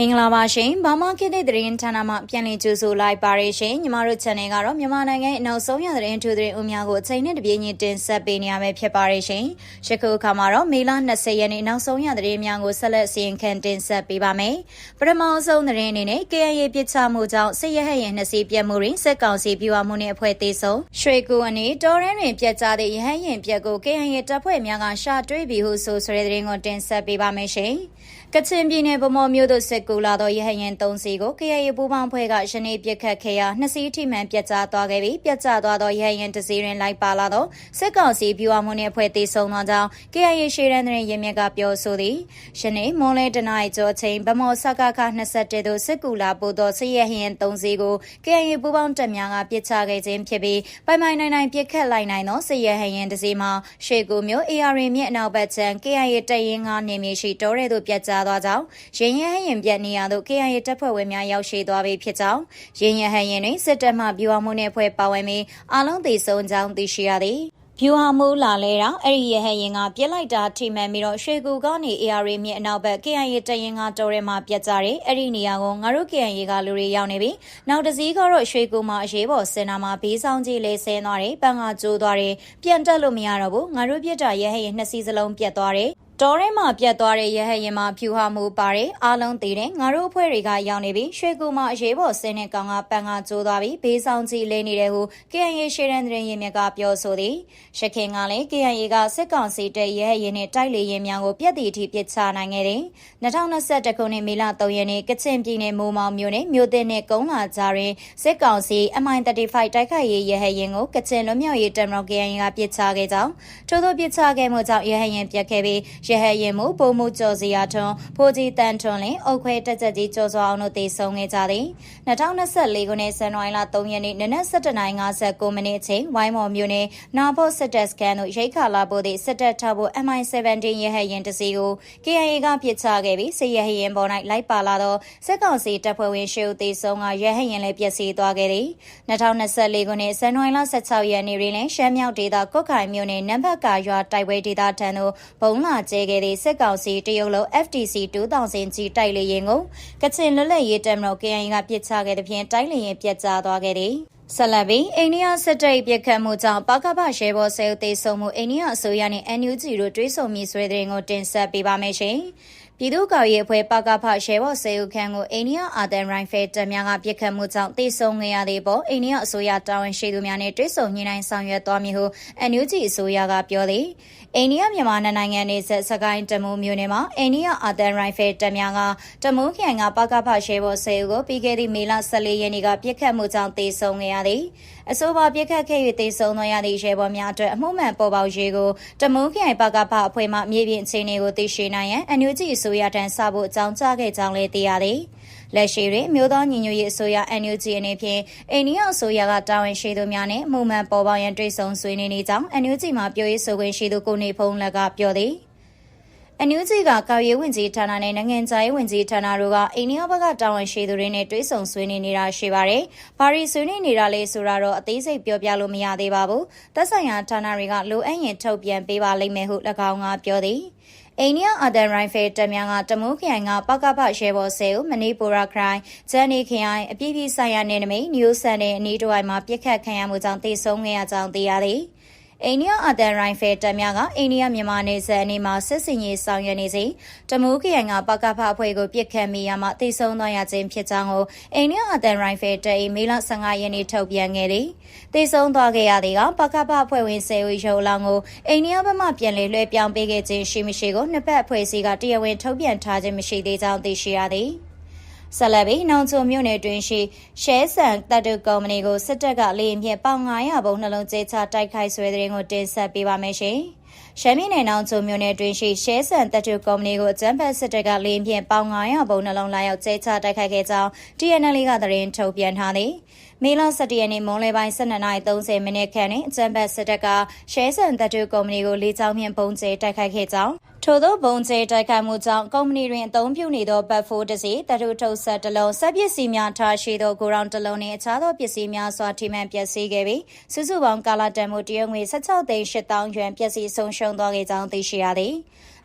မင်္ဂလာပါရှင်။ဘာမခေတ်တဲ့သတင်းဌာနမှပြန်လည်ကြိုဆိုလိုက်ပါရရှင်။ညီမတို့ channel ကတော့မြန်မာနိုင်ငံရဲ့နောက်ဆုံးရသတင်းထူးသတင်းအများကိုအချိန်နဲ့တပြေးညီတင်ဆက်ပေးနေရမယ့်ဖြစ်ပါရရှင်။ယခုအခါမှာတော့မေလ20ရက်နေ့နောက်ဆုံးရသတင်းများကိုဆက်လက်စီရင်ခံတင်ဆက်ပေးပါမယ်။ပထမဆုံးသတင်းအနေနဲ့ KIA ပြစ်ချမှုကြောင့်စစ်ရဟရင်နှစ်စီးပြတ်မှုတွင်စစ်ကောင်စီပြူဝမှုနှင့်အဖွဲ့သေးဆုံးရွှေကူအနေတော်ရန်တွင်ပြတ်ကျတဲ့ရဟရင်ပြက်ကို KIA တပ်ဖွဲ့များကရှာတွေ့ပြီဟုဆိုဆိုတဲ့သတင်းကိုတင်ဆက်ပေးပါမယ်ရှင်။ကချင်ပြည်နယ်ဗမော်မြို့သို့စစ်ကူလာသောရဟရင်၃စီးကို KIA ပူးပေါင်းဖွဲ့ကယနေ့ပြစ်ခတ်ခဲ့ရာနှစ်စီးထိမှန်ပြတ်ကျသွားခဲ့ပြီးပြတ်ကျသွားသောရဟရင်တစ်စီးတွင်လိုက်ပါလာသောစစ်ကောင်စီပြူအမှုနှင့်ဖွဲ့သေးဆုံးသောကြောင့် KIA ရှေ့ရန်တွင်ရင်းမြစ်ကပြောဆိုသည်ယနေ့မွန်လဲတနိုက်ကျော်ချိန်ဗမော်စကခ21သို့စစ်ကူလာပို့သောစစ်ရဟရင်၃စီးကို KIA ပူးပေါင်းတပ်များကပြစ်ချခဲ့ခြင်းဖြစ်ပြီးပိုင်ပိုင်နိုင်နိုင်ပြစ်ခတ်လိုက်နိုင်သောစစ်ရဟရင်တစ်စီးမှာရှေ့ကူမျိုး AR မြစ်အနောက်ဘက်ခြမ်း KIA တပ်ရင်း9နေမြေရှိတောရဲသို့ပြတ်ကျသွားကြောင်းရင်ရဟရင်ပြက်နေရသို့ KIA တပ်ဖွဲ့ဝင်များရောက်ရှိသွားပြီဖြစ်ကြောင်းရင်ရဟရင်တွင်စစ်တပ်မှပြူအောင်မှုနှင့်ဖွဲ့ပါဝင်ပြီးအလုံးသေးဆုံးကြောင်းသိရှိရသည်ဗျူဟာမူလာလဲတာအဲ့ဒီရဟရင်ကပြစ်လိုက်တာထိမှန်ပြီးတော့ရွှေကူကနေ AR မြစ်အနောက်ဘက် KIA တရင်ကတော်ရဲမှာပြတ်ကြတယ်အဲ့ဒီနေရာကိုငါတို့ KIA ကလူတွေရောက်နေပြီနောက်တစည်းကတော့ရွှေကူမှာအရေးပေါ်စင်နာမှာဘေးဆောင်ကြီးလေးဆင်းသွားတယ်ပန်းကကျိုးသွားတယ်ပြန်တက်လို့မရတော့ဘူးငါတို့ပြစ်တာရဟရင်နှစ်စီးစလုံးပြတ်သွားတယ် တော်ရဲမှာပြတ်သွားတဲ့ရဟရင်မှာဖြူဟာမှုပါတယ်အားလုံးသိတယ်ငါတို့အဖွဲ့တွေကရောက်နေပြီရွှေကူမှာအရေးပေါ်ဆင်းတဲ့ကောင်ကပန်ကကျိုးသွားပြီဘေးဆောင်ကြီးလဲနေတယ်ဟု KNA ရှေရန်တရင်ရင်မြကပြောဆိုသည်ရှခင်ကလည်း KNA ကစစ်ကောင်စီတဲ့ရဟရင်နဲ့တိုက်လေရင်များကိုပြက်တီထိပစ်ချနိုင်ခဲ့တယ်2021ခုနှစ်မေလ3ရက်နေ့ကချင်ပြည်နယ်မိုးမောင်မြို့နယ်မြို့သစ်နဲ့ကုန်းလာကြားတွင်စစ်ကောင်စီ MI35 တိုက်ခိုက်ရေးရဟရင်ကိုကချင်လွတ်မြောက်ရေးတပ်မတော် KNA ကပစ်ချခဲ့ကြောင်းထို့သောပစ်ချခဲ့မှုကြောင့်ရဟရင်ပြက်ခဲ့ပြီးရဟရင်မှုပုံမှုကျော်စီယာထွန်းဖိုးကြီးတန်ထွန်းလင်အုတ်ခွဲတက်ချက်ကြီးကျော်စွာအောင်တို့တည်ဆုံခဲ့ကြသည်2024ခုနှစ်ဇန်နဝါရီလ3ရက်နေ့နနက်7:59မိနစ်အချိန်ဝိုင်းမော်မြို့နယ်နာဖို့စစ်တပ်စကန်တို့ရိတ်ခါလာဖို့သည့်စစ်တပ်ထောက်ဖို့ MI17 ရဟရင်တစီကို KIA ကပြစ်ချခဲ့ပြီးစစ်ရဟရင်ပေါ်၌လိုက်ပါလာသောစစ်ကောင်စီတပ်ဖွဲ့ဝင်ရှေ့ဦးတည်ဆုံကရဟရင်လည်းပျက်စီးသွားခဲ့သည်2024ခုနှစ်ဇန်နဝါရီလ16ရက်နေ့တွင်လည်းရှမ်းမြောက်ဒေသကုတ်ခိုင်မြို့နယ်နံပါတ်ကာရွာတိုက်ပွဲဒေသထံသို့ဘုံလာကျဲခဲ့သည့်စစ်ကောင်စီတရုတ်လုံး FTC 2000ကြီးတိုက်လေရင်ကိုကချင်လွတ်လပ်ရေးတပ်မတော် KIA ကပစ်ချခဲ့တဲ့ဖြင့်တိုက်လေရင်ပြတ်ကျသွားခဲ့သည်ဆက်လက်ပြီးအိန္ဒိယစစ်တပ်ပြစ်ခတ်မှုကြောင့်ပါကပရဲဘော်ဆဲဦးသိဆုံးမှုအိန္ဒိယအစိုးရနဲ့ NUG တို့တွဲဆုံမြည်ဆွဲတဲ့ရင်ကိုတင်ဆက်ပေးပါမယ်ရှင်။ ပြည်သူ့ကော်ရေးအဖွဲ့ပကဖရဲဘော်စေဦးခန်းကိုအိန္ဒိယအာသန်ရိုင်ဖယ်တပ်များကပြစ်ခတ်မှုကြောင့်တိစုံငရတဲ့ပေါ်အိန္ဒိယအစိုးရတာဝန်ရှိသူများနဲ့တွဲဆုံညှိနှိုင်းဆောင်ရွက်သွားမည်ဟု NUG အစိုးရကပြောသည်အိန္ဒိယမြန်မာနိုင်ငံနေဆက်စကိုင်းတမူးမြို့နယ်မှာအိန္ဒိယအာသန်ရိုင်ဖယ်တပ်များကတမူးခရိုင်ကပကဖရဲဘော်စေဦးကိုပြီးခဲ့သည့်မေလ14ရက်နေ့ကပြစ်ခတ်မှုကြောင့်တိစုံငရသည် အဆိုပါပြစ်ခတ်ခဲ့၍တိစုံသောရသည့်ရဲဘော်များအတွက်အမှုမှန်ပေါ်ပေါက်ရေးကိုတမူးခရိုင်ပကဖအဖွဲ့မှမြေပြင်အခြေအနေကိုသိရှိနိုင်ရန် NUG အစိုးရထံစဖို့အကြောင်းကြားခဲ့ကြောင်းလည်းသိရသည်။လက်ရှိတွင်မြို့သားညီညွတ်ရေးအစိုးရ NUG အနေဖြင့်အိန္ဒိယအစိုးရကတာဝန်ရှိသူများနဲ့မှုမှန်ပေါ်ပေါက်ရန်တွေ့ဆုံဆွေးနွေးနေကြောင်း NUG မှပြောရေးဆိုခွင့်ရှိသူကိုနေဖုံးလက်ကပြောသည်။ အန်ယူဂျီကကာရေးဝင်ကြီးဌာနနဲ့နိုင်ငံခြားရေးဝန်ကြီးဌာနတို့ကအိန္ဒိယဘက်ကတာဝန်ရှိသူတွေနဲ့တွဲဆုံဆွေးနွေးနေတာရှိပါတယ်။ဘာရီဆွေးနွေးနေတာလဲဆိုတာတော့အသေးစိတ်ပြောပြလို့မရသေးပါဘူး။သက်ဆိုင်ရာဌာနတွေကလိုအပ်ရင်ထုတ်ပြန်ပေးပါလိမ့်မယ်ဟု၎င်းကပြောသည်။အိန္ဒိယအာဒန်ရိုင်ဖယ်တပ်များကတမူးခရိုင်ကပကပရဲဘော်ဆဲကိုမနီပူရာခရိုင်ဂျန်နီခရိုင်အပြည့်ပြည့်ဆိုင်ရာနယ်နိမိတ်နယူးဆန်တဲ့အနီးတစ်ဝိုက်မှာပြစ်ခတ်ခံရမှုကြောင့်တေဆုံးခဲ့ရကြောင်းသိရသည်။ အိန္ဒိယအတန်ရိုင်ဖယ်တပ်များကအိန္ဒိယမြန်မာနယ်စပ်အနီးမှာစစ်စင်ရေးဆောင်ရွက်နေစဉ်တမူးခရိုင်ကပကဖအဖွဲ့ကိုပြစ်ခတ်မိရမှတိစုံသွားရခြင်းဖြစ်ကြောင်းကိုအိန္ဒိယအတန်ရိုင်ဖယ်တပ်၏မေလ15ရက်နေ့ထုတ်ပြန်ခဲ့သည်တိစုံသွားခဲ့ရတဲ့ကပကဖအဖွဲ့ဝင်ဆယ်ဦးရုံလောင်းကိုအိန္ဒိယဘက်မှပြန်လည်လွှဲပြောင်းပေးခဲ့ခြင်းရှိမရှိကိုနှစ်ပတ်အဖွဲ့အစည်းကတရားဝင်ထုတ်ပြန်ထားခြင်းမရှိသေးကြောင်းသိရှိရသည် ဆက်လက်ပြီးနောင်ချုံမြို့နယ်တွင်ရှိရှဲဆန်တပ်တုကုမ္ပဏီကိုစစ်တပ်ကလေရင်ဖြင့်ပေါင်900ဘုံနှလုံးကျဲချတိုက်ခိုက်ဆွဲတဲ့ရင်ကိုတင်ဆက်ပေးပါမယ်ရှင်။ရှမ်းပြည်နယ်နောင်ချုံမြို့နယ်တွင်ရှိရှဲဆန်တပ်တုကုမ္ပဏီကိုအကြမ်းဖက်စစ်တပ်ကလေရင်ဖြင့်ပေါင်900ဘုံနှလုံးလာရောက်ကျဲချတိုက်ခိုက်ခဲ့ကြောင်း TNL ကသတင်းထုတ်ပြန်ထားသည်။မေလ17ရက်နေ့မွန်းလယ်ပိုင်း12:30မိနစ်ခန့်တွင်အကြမ်းဖက်စစ်တပ်ကရှဲဆန်တပ်တုကုမ္ပဏီကိုလေကြောင်းဖြင့်ပုံကျဲတိုက်ခိုက်ခဲ့ကြောင်းထို့သောဘုံကျဲတိုက်ခိုက်မှုကြောင့်ကုမ္ပဏီတွင်အသုံးပြုနေသောဘတ်ဖိုးတစ်စီတထုထုတ်ဆက်တစ်လုံးစက်ပစ္စည်းများထားရှိသောကိုရောင်တစ်လုံးနှင့်အခြားသောပစ္စည်းများစွာထိမှန်ပျက်စီးခဲ့ပြီးစုစုပေါင်းကာလာတန်မှုတရုတ်ငွေ16သိန်း8000ရွမ်ပျက်စီးဆုံးဆုံးရှုံးသွားခဲ့ကြောင်းသိရှိရသည်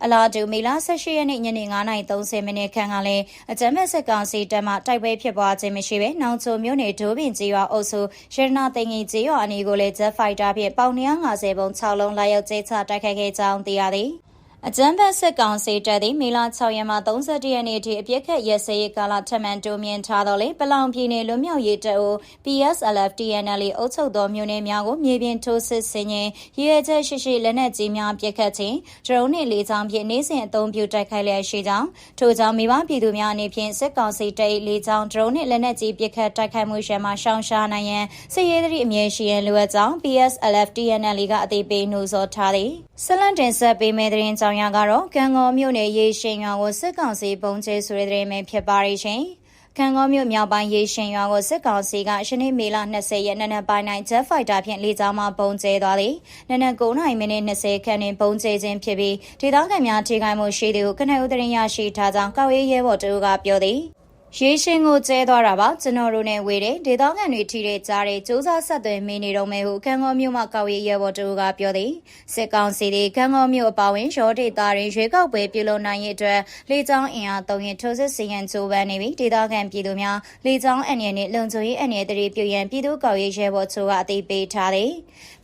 အလားတူမေလ18ရက်နေ့ညနေ9:30မိနစ်ခန့်ကလည်းအကြမ်းဖက်စစ်ကောင်စီတပ်မှတိုက်ပွဲဖြစ်ပွားခြင်းမရှိဘဲနောင်ချိုမြို့နယ်ဒိုးပင်ကျေးရွာအုပ်စုရတနာသိင္ကြီးကျေးရွာအနီးကိုလည်း Jet Fighter ဖြင့်ပေါင်150ပုံ6လုံးလာရောက်ကျဲချတိုက်ခိုက်ခဲ့ကြောင်းသိရသည်။ အကြမ်းဖက်စစ်ကောင်စီတပ်သည်မေလ6ရက်မှ31ရက်နေ့ထိအပြစ်ခတ်ရက်စဲရေးကာလထပ်မံတိုးမြင့်ထားတော်လေပလောင်ပြည်နယ်လွတ်မြောက်ရေးတပ်ဦး PSLF TNL အုပ်ချုပ်သောမြို့နယ်များကိုမြေပြင်ထိုးစစ်ဆင်ရင်ရည်ရွယ်ချက်ရှိရှိလက်နက်ကြီးများပြစ်ခတ်ခြင်းဒရုန်းနှင့်လေကြောင်းဖြင့်နေစဉ်အသုံးပြုတိုက်ခိုက်လျက်ရှိကြောင်းထို့ကြောင့်မိဘပြည်သူများအနေဖြင့်စစ်ကောင်စီတပ်၏လေကြောင်းဒရုန်းနှင့်လက်နက်ကြီးပြစ်ခတ်တိုက်ခိုက်မှုရှမ်းမှရှောင်ရှားနိုင်ရန်စစ်ရေးသတိအမြဲရှိရန်လိုအပ်ကြောင်း PSLF TNL ကအသိပေးနှိုးဆော်ထားသည်ဆလန်တင်ဆက်ပေးမဲ့တဲ့ရင်ကြောင်ရကတော့ကံကောမြို့နယ်ရေရှင်ရွာကိုစစ်ကောင်စီပုံကျဲဆိုတဲ့တဲ့မဲ့ဖြစ်ပါရရှင်။ကံကောမြို့မြောက်ပိုင်းရေရှင်ရွာကိုစစ်ကောင်စီကရှနေ့မေလ20ရက်နေ့နက်ပိုင်း၌ Jet Fighter ဖြင့်လေကြောင်းမှပုံကျဲသွားသည်။နနက်9:00မိနစ်20ခန့်တွင်ပုံကျဲခြင်းဖြစ်ပြီးဒေသခံများထိခိုက်မှုရှိသည်ဟုကနအူတရင်ရရှိထားကြောင်းကောက်ရေးရဲဘော်တို့ကပြောသည်။ ရေရှင်ကိုကျဲသွားတာပါကျွန်တော်တို့နဲ့ဝေတဲ့ဒေသခံတွေထိတဲ့ကြားတဲ့စူးစမ်းဆက်သွယ်မင်းနေတော့မယ်ဟုခံကောမြို့မှာကောက်ရရဲဘော်တူကပြောသည်စစ်ကောင်စီတွေခံကောမြို့အပဝင်ရောဒေတာတွေရွေးကောက်ပွဲပြုလုပ်နိုင်ရေးအတွက်လေကြောင်းအင်အားသုံးရင်ထိုးစစ်စီရင်ကြိုးပမ်းနေပြီးဒေသခံပြည်သူများလေကြောင်းအန်ရနဲ့လုံခြုံရေးအန်ရတရီပြုရန်ပြည်သူကောက်ရရဲဘော်ချိုကအသိပေးထားသည်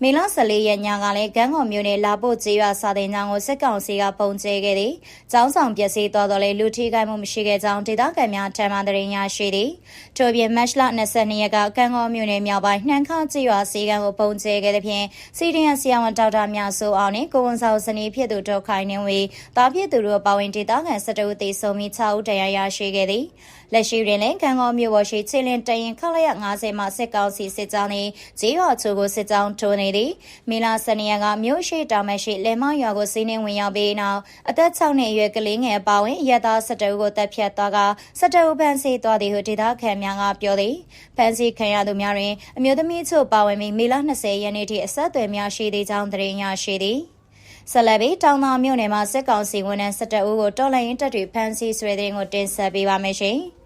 မေလ14ရက်ညကလည်းကန်းကောမြို့နယ်လာဖို့ကျေးရွာစာတင်ကျောင်းကိုစစ်ကောင်စီကပုံကျဲခဲ့သည်ကျောင်းဆောင်ပျက်စီးသွားတော့လေလူထိခိုက်မှုမရှိခဲ့ကြောင်းဒေသခံများထံမှမှသတင်းရရှိသည်။ထို့ပြင်မတ်လ22ရက်ကကံကောမြို့နယ်မြောက်ပိုင်းနှမ်းခါကျေးရွာစီကံကိုပုံကျဲခဲ့တဲ့ဖြင့်စီဒီယန်ဆီယဝန်ဒေါက်တာမြဆိုအောင်နဲ့ကိုဝန်ဆောင်စနီးဖြစ်သူဒေါက်ခိုင်နေဝေတားဖြစ်သူတို့ပါဝင်ဒေသခံစတဦးသေဆုံးပြီး6ဦးတရားရရှိခဲ့သည်။ လက်ရှိတွင်လည်းကံကောမြို့ပေါ်ရှိချီလင်တရင်ခလရ90မှစစ်ကောင်စီစစ်ကြောင်းနှင့်ဂျေးရွာချိုကိုစစ်ကြောင်းထိုးနေသည်။မီလာစနေရကမြို့ရှိတောင်မရှိလေမရွာကိုစီးနှင်းဝင်ရောက်ပြီးနောက်အသက်6နှစ်အရွယ်ကလေးငယ်အပါဝင်ရသားစတဦးကိုတပ်ဖြတ်သွားကစတဦးဖန်စီသွားသည်ဟုဒေသခံများကပြောသည်ဖန်စီခံရသူများတွင်အမျိုးသမီးချို့ပါဝင်ပြီးမေလ20ရက်နေ့ထိအဆက်အသွယ်များရှိသည့်ကြောင်းသတင်းရရှိသည်ဆက်လက်ပြီးတောင်သာမြို့နယ်မှာစစ်ကောင်စီဝန်ထမ်း17ဦးကိုတော်လှန်ရေးတပ်တွေဖမ်းဆီးဆွဲတဲ့ကိုတင်ဆက်ပေးပါမယ်ရှင်။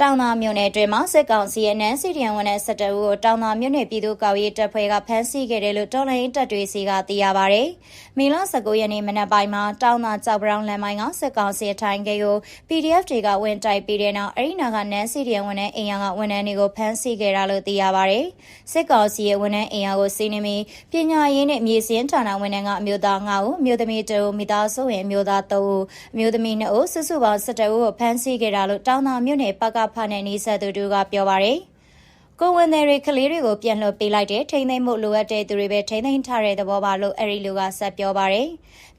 တောင်သာမြို့နယ်အတွင်းမှာစစ်ကောင်စီရဲ့နန်းစီရီယံဝန်ထမ်း၁၁ဦးကိုတောင်သာမြို့နယ်ပြည်သူ့ကောက်ရေးတပ်ဖွဲ့ကဖမ်းဆီးခဲ့တယ်လို့တော်လိုင်းတပ်တွေစီကသိရပါဗျ။မီလ19ရက်နေ့မနက်ပိုင်းမှာတောင်သာကြောက်ပရောင်လမ်းပိုင်းကစစ်ကောင်စီထိုင်ခဲ့ကို PDF တွေကဝင်တိုက်ပြီးတဲ့နောက်အရီနာကနန်းစီရီယံဝန်ထမ်းအိမ်ယာကဝန်ထမ်းတွေကိုဖမ်းဆီးခဲ့တာလို့သိရပါဗျ။စစ်ကောင်စီရဲ့ဝန်ထမ်းအိမ်ယာကိုစီးနှင်းပြီးပညာရေးနဲ့မြေစင်းဌာနဝန်ထမ်းကအမျိုးသား9ဦးအမျိုးသမီး2ဦးမိသားစုဝင်အမျိုးသား3ဦးအမျိုးသမီး2ဦးစုစုပေါင်း17ဦးကိုဖမ်းဆီးခဲ့တာလို့တောင်သာမြို့နယ်ပကဖနဲ့နီးစပ်သူတို့ကပြောပါရယ်ကိုဝန်တွေတွေကလေးတွေကိုပြန်လွှတ်ပေးလိုက်တဲ့ထိမ့်သိမ့်မှုလိုအပ်တဲ့သူတွေပဲထိမ့်သိမ့်ထားတဲ့သဘောပါလို့အဲ့ဒီလူကဆက်ပြောပါရယ်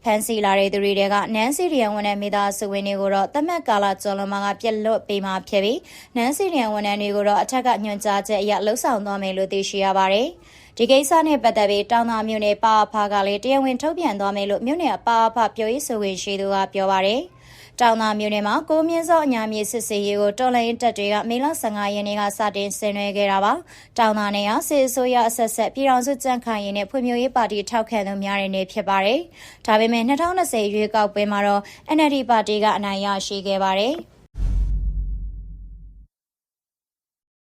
ဖန်စီလာတဲ့သူတွေက နန်းစီရီယန်ဝန်ထမ်းမိသားစုဝင်တွေကိုတော့တမက်ကာလာကျော်လွန်မာကပြက်လွတ်ပေးမှဖြစ်ပြီးနန်းစီရီယန်ဝန်ထမ်းတွေကိုတော့အထက်ကညွှန်ကြားချက်အရလှုပ်ဆောင်သွားမယ်လို့သိရှိရပါတယ်ဒီကိစ္စနဲ့ပတ်သက်ပြီးတောင်သာမြို့နယ်ပါအဖကလည်းတရားဝင်ထုတ်ပြန်သွားမယ်လို့မြို့နယ်ပါအဖပြောရေးဆိုခွင့်ရှိသူကပြောပါရယ် တောင်သာမြို့နယ်မှာကိုမြင့်စောအညာမြေစစ်စေးရေးကိုတော်လိုင်းတပ်တွေကမေလ15ရက်နေ့ကစတင်ဆင်နွှဲခဲ့တာပါ။တောင်သာနယ်ဟာစစ်အစိုးရအဆက်ဆက်ပြည်ထောင်စုကြံ့ခိုင်ရေးနဲ့ဖွံ့ဖြိုးရေးပါတီထောက်ခံသူများတဲ့နေ့ဖြစ်ပါတယ်။ဒါပေမဲ့2020ရွေးကောက်ပွဲမှာတော့ NLD ပါတီကအနိုင်ရရှိခဲ့ပါတယ်။